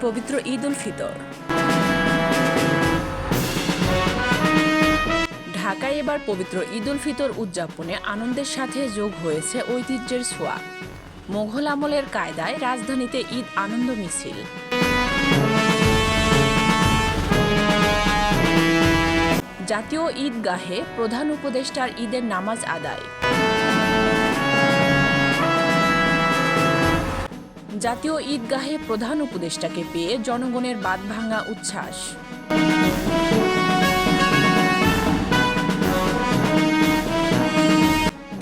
পবিত্র ঈদ উল ফিতর। ঢাকায় এবার পবিত্র ঈদ উল ফিতর উদযাপনে আনন্দের সাথে যোগ হয়েছে ঐতিহ্যের ছোঁয়া। মোঘল আমলের কায়দায় রাজধানীতে ঈদ আনন্দ মিছিল। জাতীয় ঈদগাহে প্রধান উপদেষ্টার ঈদের নামাজ আদায়। জাতীয় ঈদগাহে প্রধান উপদেষ্টাকে পেয়ে জনগণের বাঁধভাঙা উচ্ছ্বাস।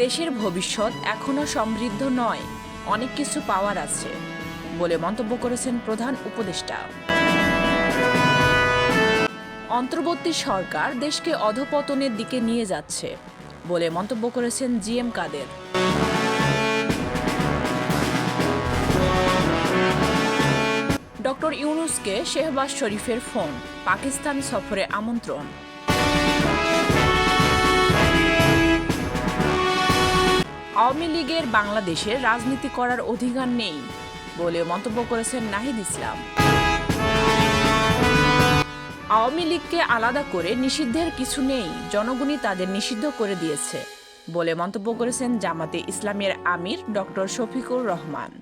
দেশের ভবিষ্যৎ এখনও সমৃদ্ধ নয়, অনেক কিছু পাওয়ার আছে, বলে মন্তব্য করেছেন প্রধান উপদেষ্টা। অন্তর্বর্তী সরকার দেশকে অধপতনের দিকে নিয়ে যাচ্ছে, বলে মন্তব্য করেছেন জি এম কাদের। ডক্টর ইউনুসকে শেহবাজ শরীফের ফোন, পাকিস্তান সফরে আমন্ত্রণ। আওয়ামী লীগের বাংলাদেশে রাজনীতি করার অধিকার নেই বলে মন্তব্য করেছেন নাহিদ ইসলাম। আওয়ামী লীগকে আলাদা করে নিষিদ্ধের কিছু নেই, জনগণই তাদের নিষিদ্ধ করে দিয়েছে বলে মন্তব্য করেছেন জামাতে ইসলামের আমির ডক্টর শফিকুর রহমান।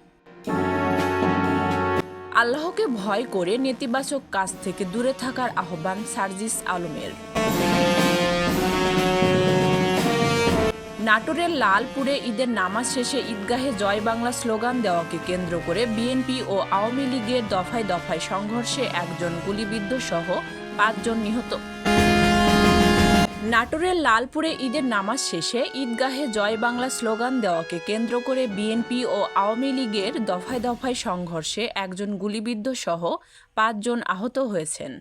আল্লাহকে ভয় করে নেতিবাচক কাজ থেকে দূরে থাকার আহ্বান সার্জিস আলমের। নাটোরের লালপুরে ঈদের নামাজ শেষে ঈদগাহে জয় বাংলা স্লোগান দেওয়াকে কেন্দ্র করে বিএনপি ও আওয়ামী লীগের দফায় দফায় সংঘর্ষে একজন গুলিবিদ্ধ সহ পাঁচজন নিহত। নাটোরের লালপুরে ঈদের নামাজ শেষে ঈদগাহে জয় বাংলা স্লোগান দেওয়াকে কেন্দ্র করে বিএনপি ও আওয়ামী লীগের দফায় দফায় সংঘর্ষে একজন গুলিবিদ্ধ সহ পাঁচজন আহত হয়েছেন।